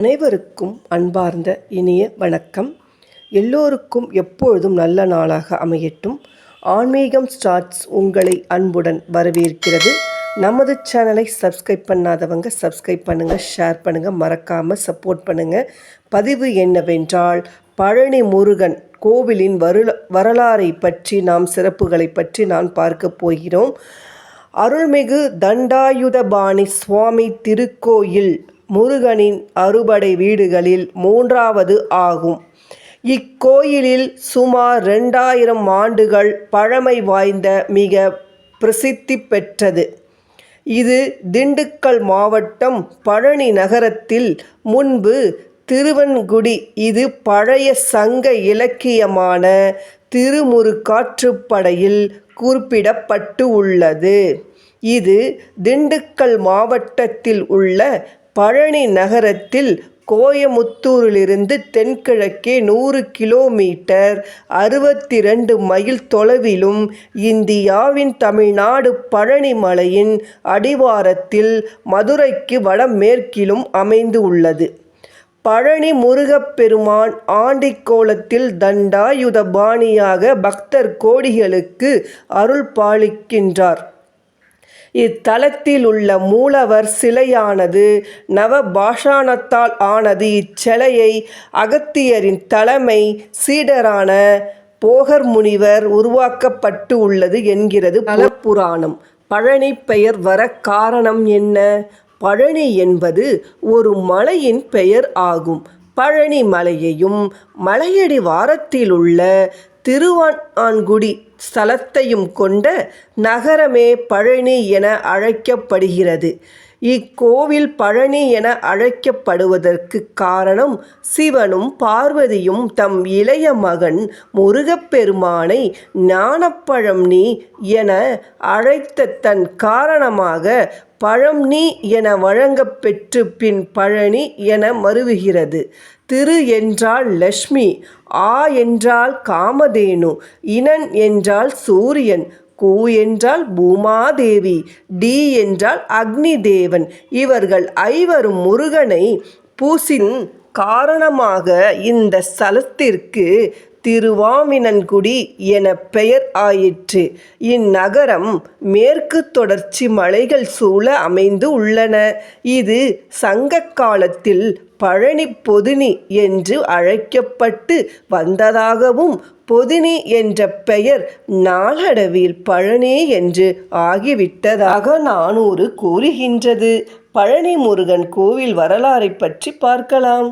அனைவருக்கும் அன்பார்ந்த இனிய வணக்கம். எல்லோருக்கும் எப்பொழுதும் நல்ல நாளாக அமையட்டும். ஆன்மீகம் ஸ்டார்ட்ஸ் உங்களை அன்புடன் வரவேற்கிறது. நமது சேனலை சப்ஸ்கிரைப் பண்ணாதவங்க சப்ஸ்கிரைப் பண்ணுங்கள் ஷேர் பண்ணுங்கள் மறக்காமல் சப்போர்ட் பண்ணுங்கள் பதிவு என்னவென்றால் பழனி முருகன் கோவிலின் வருல வரலாறை பற்றி நாம் சிறப்புகளை பற்றி நான் பார்க்க போகிறோம். அருள்மிகு தண்டாயுதபாணி சுவாமி திருக்கோயில் முருகனின் அறுபடை வீடுகளில் மூன்றாவது ஆகும். இக்கோயிலில் சுமார் ரெண்டாயிரம் ஆண்டுகள் பழமை வாய்ந்த மிக பிரசித்தி பெற்றது. இது திண்டுக்கல் மாவட்டம் பழனி நகரத்தில் முன்பு திருவன்குடி இது பழைய சங்க இலக்கியமான திருமுருகாற்றுப்படையில் குறிப்பிடப்பட்டு உள்ளது இது திண்டுக்கல் மாவட்டத்தில் உள்ள பழனி நகரத்தில் கோயமுத்தூரிலிருந்து தென்கிழக்கே நூறு கிலோமீட்டர் அறுபத்தி ரெண்டு மைல் தொலைவிலும் இந்தியாவின் தமிழ்நாடு பழனி மலையின் அடிவாரத்தில் மதுரைக்கு வடமேற்கிலும் அமைந்து உள்ளது. பழனி முருகப்பெருமான் ஆண்டிக்கோலத்தில் தண்டாயுதபாணியாக பக்தர் கோடிகளுக்கு அருள் பாலிக்கின்றார். இத்தலத்தில் உள்ள மூலவர் சிலையானது நவபாஷாணத்தால் ஆனது இச்சிலையை அகத்தியரின் தலைமை சீடரான போகர் முனிவர் உருவாக்கப்பட்டு உள்ளது என்கிறது புராணம் பழனி பெயர் வர காரணம் என்ன? பழனி என்பது ஒரு மலையின் பெயர் ஆகும். பழனி மலையையும் மலையடி வாரத்தில் உள்ள திருவான்குடி ஸ்தலத்தையும் கொண்ட நகரமே பழனி என அழைக்கப்படுகிறது. இக்கோவில் பழனி என அழைக்கப்படுவதற்கு காரணம் சிவனும் பார்வதியும் தம் இளைய மகன் முருகப்பெருமானை ஞானப்பழம் நீ என அழைத்த தன் காரணமாக பழம் நீ என வழங்கப்பெற்று பின் பழனி என மருவுகிறது. திரு என்றால் லக்ஷ்மி. ஆ என்றால் காமதேனு இனன் என்றால் சூரியன் கூ என்றால் பூமாதேவி டி என்றால் அக்னி தேவன் இவர்கள் ஐவரும் முருகனை பூசின் காரணமாக இந்த ஸ்தலத்திற்கு திருவாமினன்குடி என பெயர் ஆயிற்று. இந்நகரம் மேற்கு தொடர்ச்சி மலைகள் சூழ அமைந்து உள்ளன. இது சங்க காலத்தில் பழனி பொதினி என்று அழைக்கப்பட்டு வந்ததாகவும் பொதினி என்ற பெயர் நாளடைவில் பழனி என்று ஆகிவிட்டதாக நானூறு கூறுகின்றது. பழனி முருகன் கோவில் வரலாறை பற்றி பார்க்கலாம்.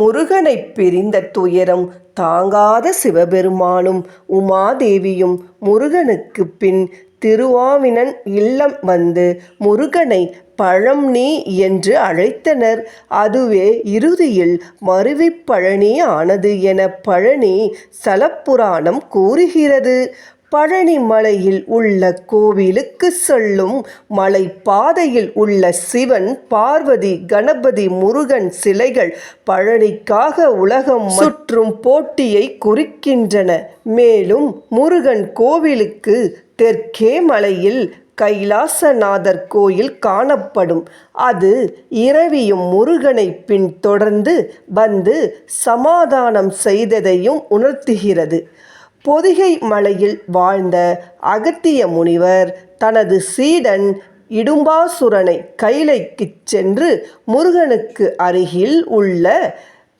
முருகனை பிரிந்த துயரம் தாங்காத சிவபெருமானும் உமாதேவியும் முருகனுக்கு பின் திருவாவினன் இல்லம் வந்து முருகனை பழம் நீ என்று அழைத்தனர். அதுவே இறுதியில் மருவிப்பழனி ஆனது என பழனி சலப்புராணம் கூறுகிறது. பழனி மலையில் உள்ள கோவிலுக்கு செல்லும் மலை பாதையில் உள்ள சிவன் பார்வதி கணபதி முருகன் சிலைகள் பழனிக்காக உலகம் சுற்றும் போட்டியை குறிக்கின்றன. மேலும் முருகன் கோவிலுக்கு தெற்கே மலையில் கைலாசநாதர் கோயில் காணப்படும். அது இரவியும் முருகனை பின்தொடர்ந்து வந்து சமாதானம் செய்ததையும் உணர்த்துகிறது. பொதிகை மலையில் வாழ்ந்த அகத்திய முனிவர் தனது சீடன் இடும்பாசுரனை கைலைக்குச் சென்று முருகனுக்கு அருகில் உள்ள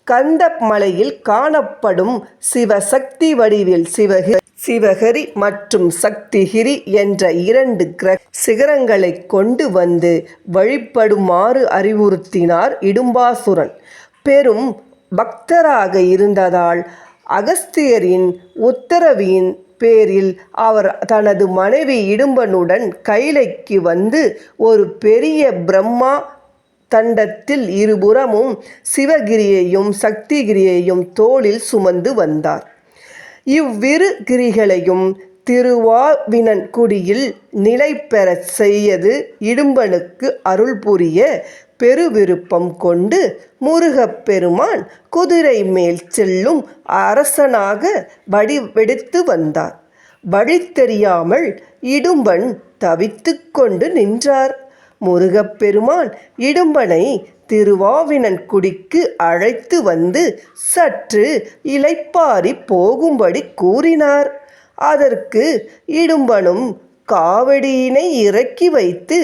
கந்த மலையில் காணப்படும் சிவசக்தி வடிவில் சிவகி சிவகரி மற்றும் சக்திகிரி என்ற இரண்டு கிர சிகரங்களை கொண்டு வந்து வழிபடுமாறு அறிவுறுத்தினார் இடும்பாசுரன். பெரும் பக்தராக இருந்ததால் அகஸ்தியரின் உத்தரவின் பேரில் அவர் தனது மனைவி இடும்பனுடன் கைலைக்கு வந்து ஒரு பெரிய பிரம்மா தண்டத்தில் இருபுறமும் சிவகிரியையும் சக்திகிரியையும் தோளில் சுமந்து வந்தார். இவ்விரு கிரிகளையும் திருவாவினன்குடியில் நிலை பெறச் செய்யது இடும்பனுக்கு அருள் புரிய பெருவிருப்பம் கொண்டு முருகப்பெருமான் குதிரை மேல் செல்லும் அரசனாக வடிவெடுத்து வந்தார். வழி தெரியாமல் இடும்பன் தவித்து கொண்டு நின்றார். முருகப்பெருமான் இடும்பனை திருவாவினன்குடிக்கு அழைத்து வந்து சற்று இலைப்பாரி போகும்படி கூறினார். அதற்கு இடும்பனும் காவடியினை இறக்கி வைத்து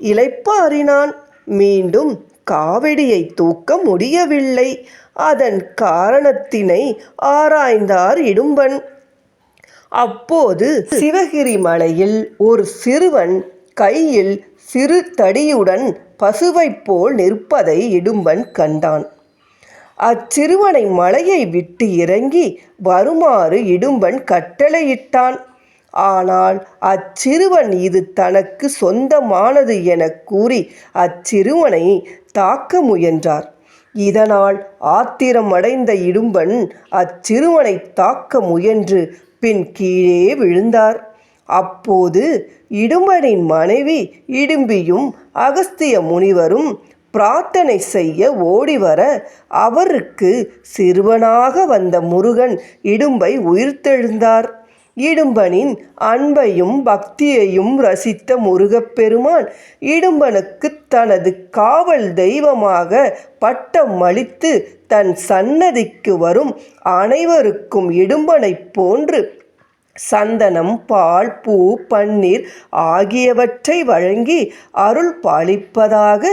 இளைப்பாறினான். மீண்டும் காவடியை தூக்க முடியவில்லை. அதன் காரணத்தினை ஆராய்ந்தார் இடும்பன். அப்போது சிவகிரி மலையில் ஒரு சிறுவன் கையில் சிறு தடியுடன் பசுவைப் போல் நிற்பதை இடும்பன் கண்டான். அச்சிறுவனை மலையை விட்டு இறங்கி வருமாறு இடும்பன் கட்டளையிட்டான். ஆனால் அச்சிறுவன் இது தனக்கு சொந்தமானது என கூறி அச்சிறுவனை தாக்க முயன்றார். இதனால் ஆத்திரமடைந்த இடும்பன் அச்சிறுவனை தாக்க முயன்று பின் கீழே விழுந்தார். அப்போது இடும்பனின் மனைவி இடும்பியும் அகஸ்திய முனிவரும் பிரார்த்தனை செய்ய ஓடிவர அவருக்கு சிறுவனாக வந்த முருகன் இடும்பை உயிர்த்தெழுந்தார். இடும்பனின் அன்பையும் பக்தியையும் ரசித்த முருகப்பெருமான் இடும்பனுக்கு தனது காவல் தெய்வமாக பட்டம் அளித்து தன் சன்னதிக்கு வரும் அனைவருக்கும் இடும்பனைப் போன்று சந்தனம் பால் பூ பன்னீர் ஆகியவற்றை வழங்கி அருள் பாலிப்பதாக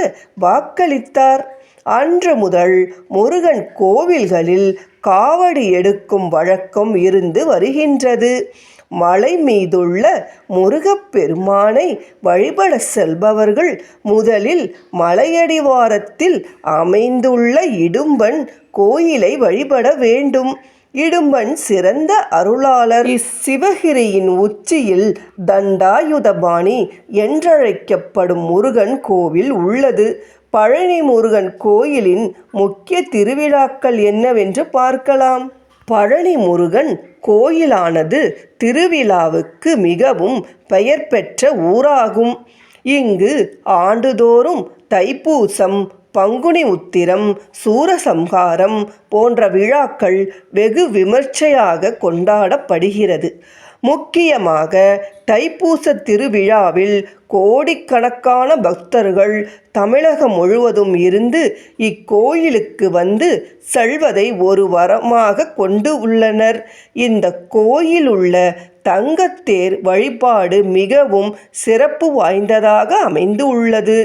வாக்களித்தார். அன்று முதல் முருகன் கோவில்களில் காவடி எடுக்கும் வழக்கம் இருந்து வருகின்றது. மலை மீதுள்ள முருகப்பெருமானை வழிபட செல்பவர்கள் முதலில் மலையடிவாரத்தில் அமைந்துள்ள இடும்பன் கோயிலை வழிபட வேண்டும். இடும்பன் சிறந்த அருளாளர். இச்சிவகிரியின் உச்சியில் தண்டாயுதபாணி என்றழைக்கப்படும் முருகன் கோவில் உள்ளது. பழனி முருகன் கோயிலின் முக்கிய திருவிழாக்கள் என்னவென்று பார்க்கலாம். பழனி முருகன் கோயிலானது திருவிழாவுக்கு மிகவும் பெயர் பெற்ற ஊராகும். இங்கு ஆண்டுதோறும் தைப்பூசம் பங்குனி உத்திரம் சூரசம்ஹாரம் போன்ற விழாக்கள் வெகு விமர்சையாக கொண்டாடப்படுகிறது. முக்கியமாக தைப்பூச திருவிழாவில் கோடிக்கணக்கான பக்தர்கள் தமிழகம் முழுவதும் இருந்து இக்கோயிலுக்கு வந்து செல்வதை ஒரு வரமாக கொண்டு உள்ளனர். இந்த கோயிலுள்ள தங்கத்தேர் வழிபாடு மிகவும் சிறப்பு வாய்ந்ததாக அமைந்து உள்ளது.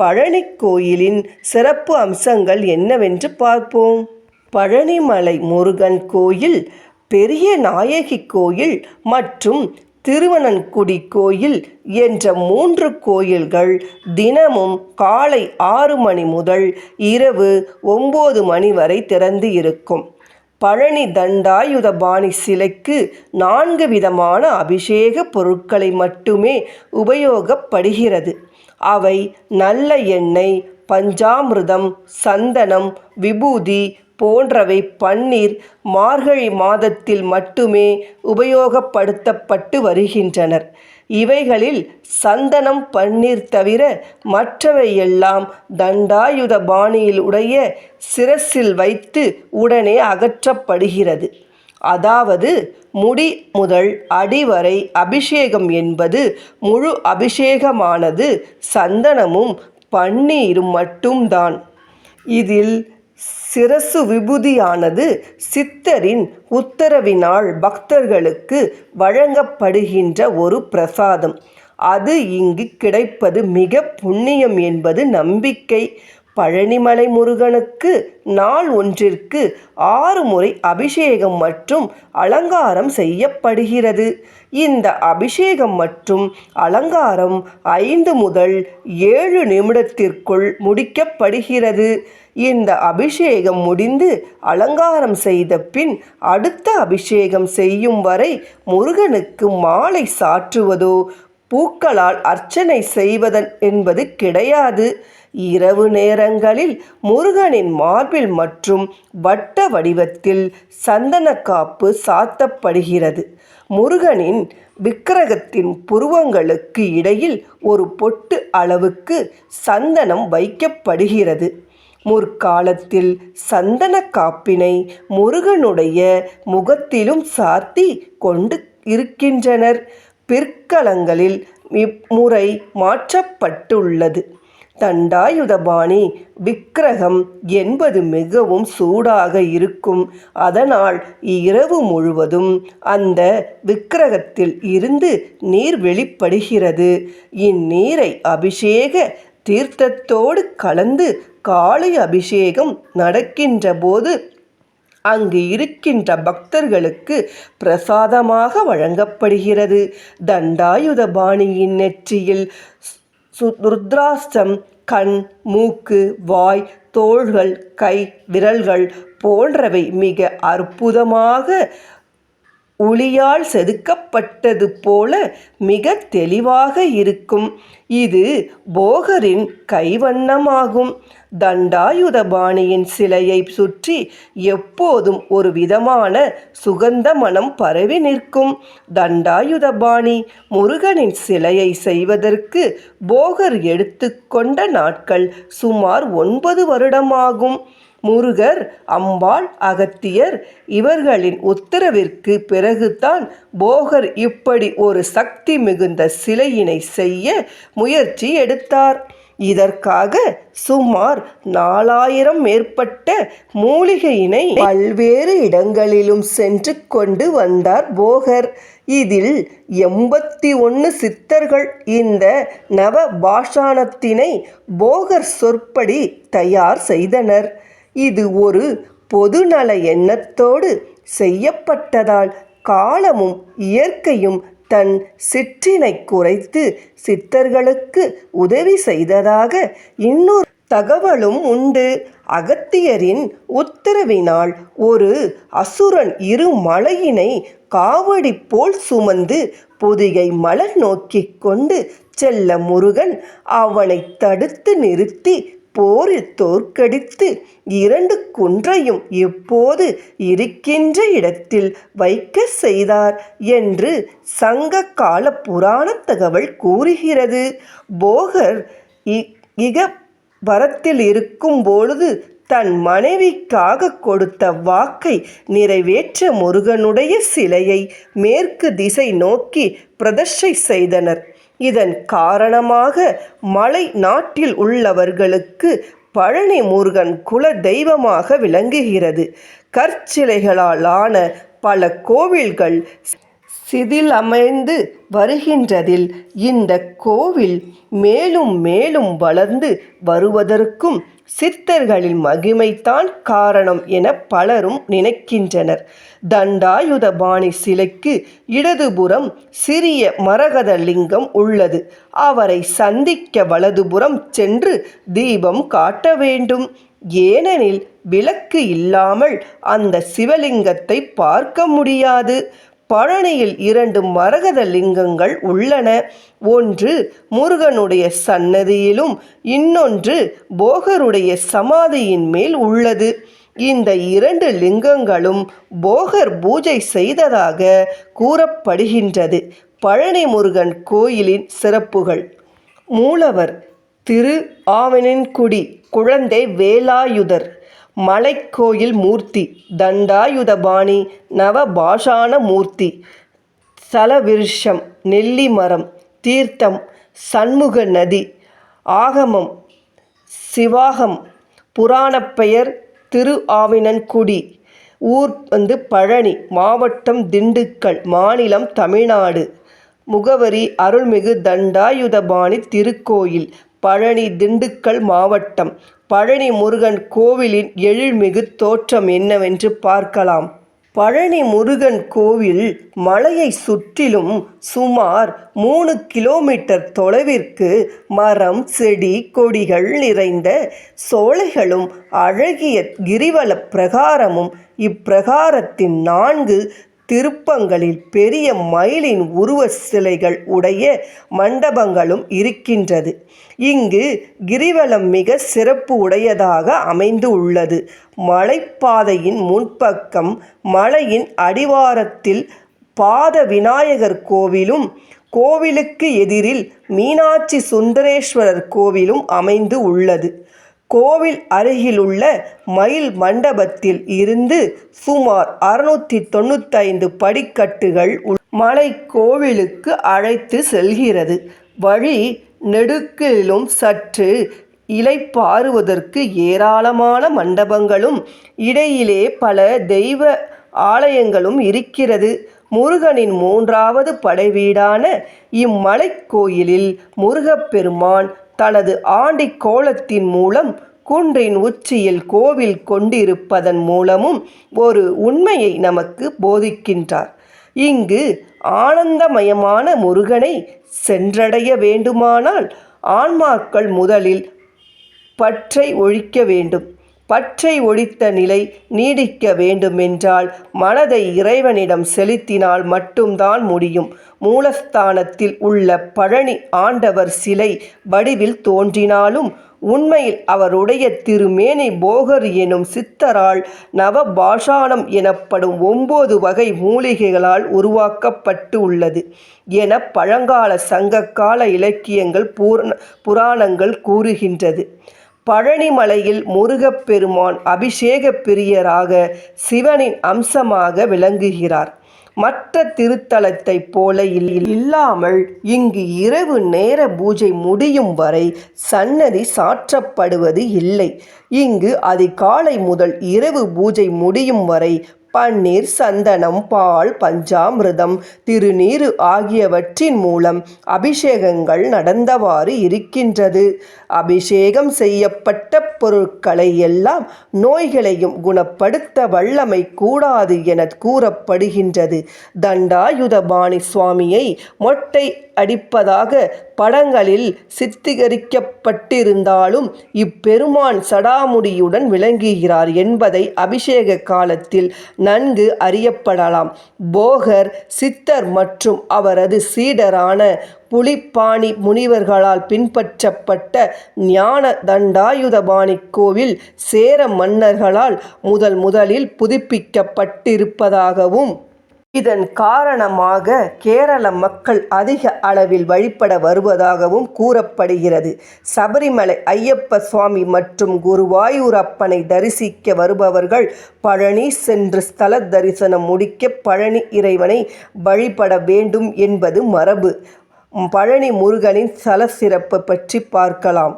பழனி கோயிலின் சிறப்பு அம்சங்கள் என்னவென்று பார்ப்போம். பழனிமலை முருகன் கோயில் பெரிய நாயகி கோயில் மற்றும் திருவனன்குடி கோயில் என்ற மூன்று கோயில்கள் தினமும் காலை ஆறு மணி முதல் இரவு ஒம்பது மணி வரை திறந்து இருக்கும். பழனி தண்டாயுதபாணி சிலைக்கு நான்கு விதமான அபிஷேக பொருட்களை மட்டுமே உபயோகப்படுகிறது. அவை நல்ல எண்ணெய் பஞ்சாமிர்தம் சந்தனம் விபூதி போன்றவை பன்னீர் மார்கழி மாதத்தில் மட்டுமே உபயோகப்படுத்தப்பட்டு வருகின்றனர். இவைகளில் சந்தனம் பன்னீர் தவிர மற்றவை எல்லாம் தண்டாயுத பாணியில் உடைய சிரசில் வைத்து உடனே அகற்றப்படுகிறது. அதாவது முடி முதல் அடிவரை அபிஷேகம் என்பது முழு அபிஷேகமானது சந்தனமும் பன்னீரும் மட்டும்தான். இதில் சிரசு விபூதியானது சித்தரின் உத்தரவினால் பக்தர்களுக்கு வழங்கப்படுகின்ற ஒரு பிரசாதம். அது இங்கு கிடைப்பது மிக புண்ணியம் என்பது நம்பிக்கை பழனிமலை முருகனுக்கு நாள் ஒன்றிற்கு ஆறு முறை அபிஷேகம் மற்றும் அலங்காரம் செய்யப்படுகிறது. இந்த அபிஷேகம் மற்றும் அலங்காரம் ஐந்து முதல் ஏழு நிமிடத்திற்குள் முடிக்கப்படுகிறது. இந்த அபிஷேகம் முடிந்து அலங்காரம் செய்த பின் அடுத்த அபிஷேகம் செய்யும் வரை முருகனுக்கு மாலை சாற்றுவதோ பூக்களால் அர்ச்சனை செய்வதன் என்பது கிடையாது. இரவு நேரங்களில் முருகனின் மார்பில் மற்றும் வட்ட வடிவத்தில் சந்தனக்காப்பு சாத்தப்படுகிறது. முருகனின் விக்கிரகத்தின் புருவங்களுக்கு இடையில் ஒரு பொட்டு அளவுக்கு சந்தனம் வைக்கப்படுகிறது. முற்காலத்தில் சந்தன காப்பினை முருகனுடைய முகத்திலும் சாத்தி கொண்டு இருக்கின்றனர். பிற்காலங்களில் இம்முறை மாற்றப்பட்டுள்ளது. தண்டாயுதபாணி விக்கிரகம் என்பது மிகவும் சூடாக இருக்கும். அதனால் இரவு முழுவதும் அந்த விக்கிரகத்தில் இருந்து நீர் வெளிப்படுகிறது. இந்நீரை அபிஷேக தீர்த்தத்தோடு கலந்து காலை அபிஷேகம் நடக்கின்ற போது அங்கு இருக்கின்ற பக்தர்களுக்கு பிரசாதமாக வழங்கப்படுகிறது. தண்டாயுதபாணியின் நெற்றியில் சு- ருத்ராஷ்டம் கண் மூக்கு வாய் தோள்கள் கை விரல்கள் போன்றவை மிக அற்புதமாக ஒளியால் செதுக்கப்பட்டது போல மிக தெளிவாக இருக்கும். இது போகரின் கைவண்ணமாகும். தண்டாயுதபாணியின் சிலையை சுற்றி எப்போதும் ஒரு விதமான சுகந்த மனம் பரவி நிற்கும். தண்டாயுதபாணி முருகனின் சிலையை செய்வதற்கு போகர் எடுத்துக்கொண்ட நாட்கள் சுமார் ஒன்பது வருடமாகும். முருகர் அம்பாள் அகத்தியர் இவர்களின் உத்தரவிற்கு பிறகுதான் போகர் இப்படி ஒரு சக்தி மிகுந்த சிலையினை செய்ய முயற்சி எடுத்தார். இதற்காக சுமார் நாலாயிரம் மேற்பட்ட மூலிகையினை பல்வேறு இடங்களிலும் சென்று கொண்டு வந்தார் போகர். இதில் எண்பத்தி ஒன்று சித்தர்கள் இந்த நவ பாஷாணத்தினை போகர் சொற்படி தயார் செய்தனர். இது ஒரு பொதுநல எண்ணத்தோடு செய்யப்பட்டதால் காலமும் இயற்கையும் தன் சிற்றினை குறைத்து சித்தர்களுக்கு உதவி செய்ததாக இன்னொரு தகவலும் உண்டு. அகத்தியரின் உத்தரவினால் ஒரு அசுரன் இரு மலையினை காவடி போல் சுமந்து பொதிகை மலர் நோக்கிக் கொண்டு செல்ல முருகன் அவனை தடுத்து நிறுத்தி போரில் தோற்கடித்து இரண்டு குன்றையும் இப்போது இருக்கின்ற இடத்தில் வைக்க செய்தார் என்று சங்க கால புராண தகவல் கூறுகிறது. போகர் இ- இக வரத்தில் இருக்கும் பொழுது தன் மனைவிக்காக கொடுத்த வாக்கை நிறைவேற்ற முருகனுடைய சிலையை மேற்கு திசை நோக்கி பிரதர்ஷை செய்தனர். இதன் காரணமாக மலை நாட்டில் உள்ளவர்களுக்கு பழனி முருகன் குல தெய்வமாக விளங்குகிறது. கற்சிலைகளால் ஆன பல கோவில்கள் சிதில் அமைந்து வருகின்றதில் இந்த கோவில் மேலும் மேலும் வளர்ந்து வருவதற்கும் சித்தர்களின் மகிமைத்தான் காரணம் என பலரும் நினைக்கின்றனர். தண்டாயுதபாணி சிலைக்கு இடதுபுறம் சிறிய மரகத லிங்கம் உள்ளது. அவரை சந்திக்க வலதுபுறம் சென்று தீபம் காட்ட வேண்டும். ஏனெனில் விளக்கு இல்லாமல் அந்த சிவலிங்கத்தை பார்க்க முடியாது. பழனியில் இரண்டு மரகத லிங்கங்கள் உள்ளன. ஒன்று முருகனுடைய சன்னதியிலும் இன்னொன்று போகருடைய சமாதியின் மேல் உள்ளது. இந்த இரண்டு லிங்கங்களும் போகர் பூஜை செய்ததாக கூறப்படுகின்றது. பழனி முருகன் கோயிலின் சிறப்புகள். மூலவர் திரு ஆவணன்குடி குழந்தை வேலாயுதர். மலைக்கோயில் மூர்த்தி தண்டாயுதபாணி நவபாஷான மூர்த்தி சலவிருஷம் நெல்லி மரம் தீர்த்தம் சண்முக நதி ஆகமம் சிவாகம் புராணப்பெயர் திரு ஆவினன்குடி ஊர் வந்து பழனி மாவட்டம் திண்டுக்கல் மாநிலம் தமிழ்நாடு. முகவரி அருள்மிகு தண்டாயுதபாணி திருக்கோயில் பழனி திண்டுக்கல் மாவட்டம். பழனி முருகன் கோவிலின் எழில்மிகு தோற்றம் என்னவென்று பார்க்கலாம். பழனி முருகன் கோவில் மலையை சுற்றிலும் சுமார் மூணு கிலோமீட்டர் தொலைவிற்கு மரம் செடி கொடிகள் நிறைந்த சோலைகளும் அழகிய கிரிவல பிரகாரமும் இப்பிரகாரத்தின் நான்கு திருப்பங்களில் பெரிய மயிலின் உருவ சிலைகள் உடைய மண்டபங்களும் இருக்கின்றது. இங்கு கிரிவலம் மிக சிறப்பு உடையதாக அமைந்து உள்ளது. மலைப்பாதையின் முன்பக்கம் மலையின் அடிவாரத்தில் பாத விநாயகர் கோவிலும் கோவிலுக்கு எதிரில் மீனாட்சி சுந்தரேஸ்வரர் கோவிலும் அமைந்து உள்ளது. கோவில் அருகிலுள்ள மயில் மண்டபத்தில் இருந்து சுமார் அறுநூற்றி தொண்ணூத்தைந்து படிக்கட்டுகள் உள்- மலை கோவிலுக்கு அழைத்து செல்கிறது. வழி நெடுக்கிலும் சற்று இலை பாருவதற்கு ஏராளமான மண்டபங்களும் இடையிலே பல தெய்வ ஆலயங்களும் இருக்கிறது. முருகனின் மூன்றாவது படைவீடான இம்மலைக்கோயிலில் முருகப்பெருமான் தனது ஆண்டி கோலத்தின் மூலம் குன்றின் உச்சியில் கோவில் கொண்டிருப்பதன் மூலமும் ஒரு உண்மையை நமக்கு போதிக்கின்றார். இங்கு ஆனந்தமயமான முருகனை சென்றடைய வேண்டுமானால் ஆன்மாக்கள் முதலில் பற்றை ஒழிக்க வேண்டும். பற்றை ஒழித்த நிலை நீடிக்க வேண்டுமென்றால் மனதை இறைவனிடம் செலுத்தினால் மட்டும்தான் முடியும். மூலஸ்தானத்தில் உள்ள பழனி ஆண்டவர் சிலை வடிவில் தோன்றினாலும் உண்மையில் அவருடைய திருமேனி போகர் எனும் சித்தரால் நவபாஷானம் எனப்படும் ஒன்பது வகை மூலிகைகளால் உருவாக்கப்பட்டு உள்ளது. என பழங்கால சங்ககால இலக்கியங்கள் பூரண புராணங்கள் கூறுகின்றது. பழனிமலையில் முருகப்பெருமான் அபிஷேக பிரியராக சிவனின் அம்சமாக விளங்குகிறார். மற்ற திருத்தலத்தைப் போல இல்- இல்லாமல் இங்கு இரவு நேர பூஜை முடியும் வரை சன்னதி சாற்றப்படுவது இல்லை. இங்கு அதிகாலை முதல் இரவு பூஜை முடியும் வரை பன்னீர் சந்தனம் பால் பஞ்சாமிரதம் திருநீர் ஆகியவற்றின் மூலம் அபிஷேகங்கள் நடந்தவாறு இருக்கின்றது. அபிஷேகம் செய்யப்பட்ட பொருட்களை எல்லாம் நோய்களையும் குணப்படுத்த வல்லமை கூடாது என கூறப்படுகின்றது. தண்டாயுதபாணி சுவாமியை மொட்டை அடிப்பதாக படங்களில் சித்திகரிக்கப்பட்டிருந்தாலும் இப்பெருமான் சடாமுடியுடன் விளங்குகிறார் என்பதை அபிஷேக காலத்தில் நன்கு அறியப்படலாம். போகர் சித்தர் மற்றும் அவரது சீடரான புலிப்பாணி முனிவர்களால் பின்பற்றப்பட்ட ஞான தண்டாயுதபாணி கோவில் சேர மன்னர்களால் முதல் முதலில் புதுப்பிக்கப்பட்டிருப்பதாகவும் இதன் காரணமாக கேரள மக்கள் அதிக அளவில் வழிபட வருவதாகவும் கூறப்படுகிறது. சபரிமலை ஐயப்ப சுவாமி மற்றும் குருவாயூரப்பனை தரிசிக்க வருபவர்கள் பழனி சென்று ஸ்தல தரிசனம் முடிக்க பழனி இறைவனை வழிபட வேண்டும் என்பது மரபு. பழனி முருகனின் ஸ்தல சிறப்பு பற்றி பார்க்கலாம்.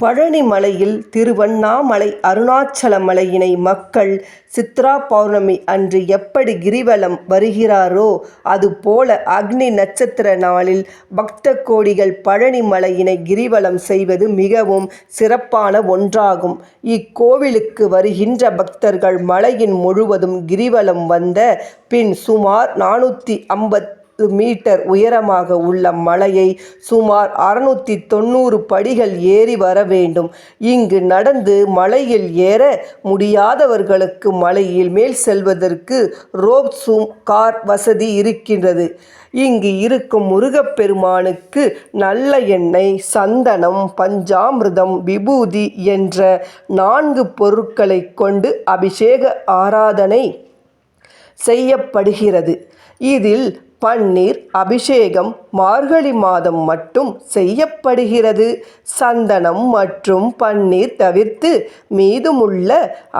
பழனி மலையில் திருவண்ணாமலை அருணாச்சலமலையினை மக்கள் சித்ரா பௌர்ணமி அன்று எப்படி கிரிவலம் வருகிறாரோ அதுபோல அக்னி நட்சத்திர நாளில் பக்த கோடிகள் பழனி மலையினை கிரிவலம் செய்வது மிகவும் சிறப்பான ஒன்றாகும். இக்கோவிலுக்கு வருகின்ற பக்தர்கள் மலையின் முழுவதும் கிரிவலம் வந்த பின் சுமார் நானூற்றி ஐம்பத்தி மீட்டர் உயரமாக உள்ள மலையை சுமார் அறுநூற்றி தொண்ணூறு படிகள் ஏறி வர வேண்டும். இங்கு நடந்து மலையில் ஏற முடியாதவர்களுக்கு மலையில் மேல் செல்வதற்கு ரோப் சூம் கார் வசதி இருக்கின்றது. இங்கு இருக்கும் முருகப்பெருமானுக்கு நல்ல எண்ணெய் சந்தனம் பஞ்சாமிர்தம் விபூதி என்ற நான்கு பொருட்களை கொண்டு அபிஷேக ஆராதனை செய்யப்படுகிறது. இதில் பன்னீர் அபிஷேகம் மார்கழி மாதம் மட்டும் செய்யப்படுகிறது. சந்தனம் மற்றும் பன்னீர் தவிர்த்து மீதுமுள்ள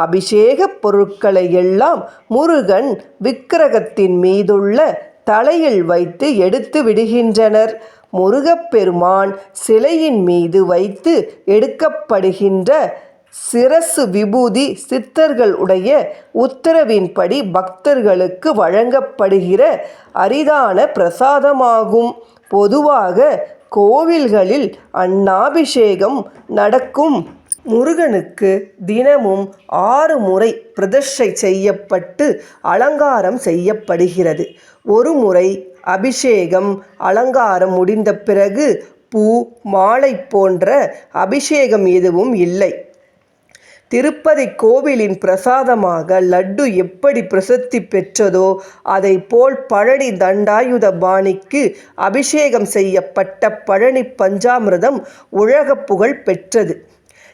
அபிஷேக பொருட்களை எல்லாம் முருகன் விக்கிரகத்தின் மீதுள்ள தலையில் வைத்து எடுத்து விடுகின்றனர். முருகப்பெருமான் சிலையின் மீது வைத்து எடுக்கப்படுகின்ற சிரசு விபூதி சித்தர்கள் உடைய உத்தரவின்படி பக்தர்களுக்கு வழங்கப்படுகிற அரிதான பிரசாதமாகும். பொதுவாக கோவில்களில் அன்னாபிஷேகம் நடக்கும். முருகனுக்கு தினமும் ஆறு முறை பிரதிஷ்டை செய்யப்பட்டு அலங்காரம் செய்யப்படுகிறது. ஒரு முறை அபிஷேகம் அலங்காரம் முடிந்த பிறகு பூ மாலை போன்ற அபிஷேகம் எதுவும் இல்லை. திருப்பதி கோவிலின் பிரசாதமாக லட்டு எப்படி பிரசித்தி பெற்றதோ அதைப்போல் பழனி தண்டாயுதபாணிக்கு அபிஷேகம் செய்யப்பட்ட பழனி பஞ்சாமிரதம் உலக புகழ் பெற்றது.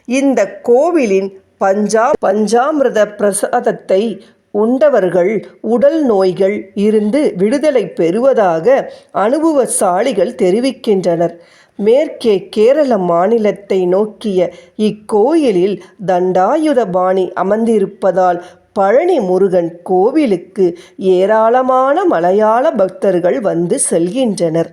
இந்த கோவிலின் பஞ்சா பஞ்சாமிர்த பிரசாதத்தை உண்டவர்கள் உடல் நோய்கள் இருந்து விடுதலை பெறுவதாக அனுபவசாலிகள் தெரிவிக்கின்றனர். மேற்கே கேரள மாநிலத்தை நோக்கிய இக்கோயிலில் தண்டாயுதபாணி அமர்ந்திருப்பதால் பழனி முருகன் கோவிலுக்கு ஏராளமான மலையாள பக்தர்கள் வந்து செல்கின்றனர்.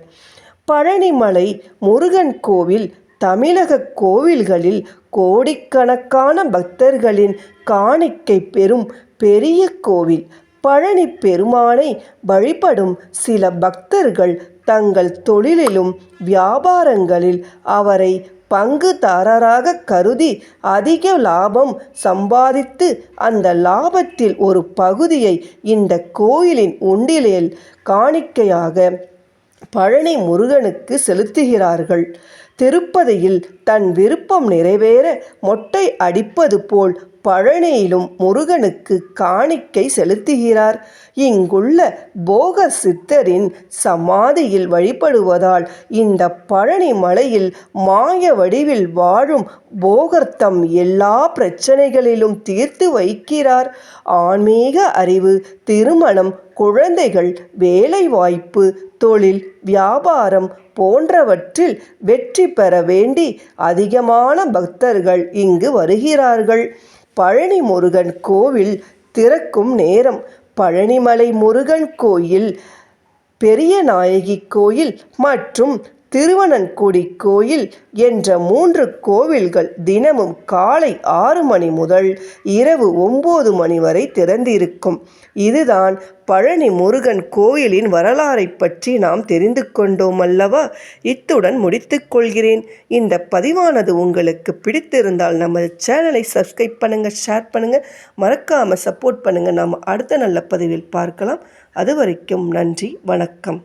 பழனிமலை முருகன் கோவில் தமிழக கோவில்களில் கோடிக்கணக்கான பக்தர்களின் காணிக்கை பெறும் பெரிய கோவில். பழனி பெருமானை வழிபடும் சில பக்தர்கள் தங்கள் தொழிலிலும் வியாபாரங்களில் அவரை பங்குதாரராக கருதி அதிக லாபம் சம்பாதித்து அந்த லாபத்தில் ஒரு பகுதியை இந்த கோயிலின் உண்டிலில் காணிக்கையாக பழனி முருகனுக்கு செலுத்துகிறார்கள். திருப்பதியில் தன் விருப்பம் நிறைவேற மொட்டை அடிப்பது போல் பழனியிலும் முருகனுக்கு காணிக்கை செலுத்துகிறார். இங்குள்ள போகர் சித்தரின் சமாதியில் வழிபடுவதால் இந்த பழனி மலையில் மாய வடிவில் வாழும் போகர்த்தம் எல்லா பிரச்சனைகளிலும் தீர்த்து வைக்கிறார். ஆன்மீக அறிவு திருமணம் குழந்தைகள் வேலைவாய்ப்பு தொழில் வியாபாரம் போன்றவற்றில் வெற்றி பெற வேண்டி அதிகமான பக்தர்கள் இங்கு வருகிறார்கள். பழனி முருகன் கோவில் திறக்கும் நேரம். பழனிமலை முருகன் கோயில் பெரியநாயகி கோயில் மற்றும் திருவனன்குடி கோயில் என்ற மூன்று கோவில்கள் தினமும் காலை ஆறு மணி முதல் இரவு ஒம்பது மணி வரை திறந்திருக்கும். இதுதான் பழனி முருகன் கோயிலின் வரலாறை பற்றி நாம் தெரிந்து கொண்டோம் அல்லவா? இத்துடன் முடித்துக்கொள்கிறேன் இந்த பதிவானது உங்களுக்கு பிடித்திருந்தால் நமது சேனலை சப்ஸ்கிரைப் பண்ணுங்கள் ஷேர் பண்ணுங்கள் மறக்காமல் சப்போர்ட் பண்ணுங்கள் நாம் அடுத்த நல்ல பதிவில் பார்க்கலாம். அது வரைக்கும் நன்றி வணக்கம்.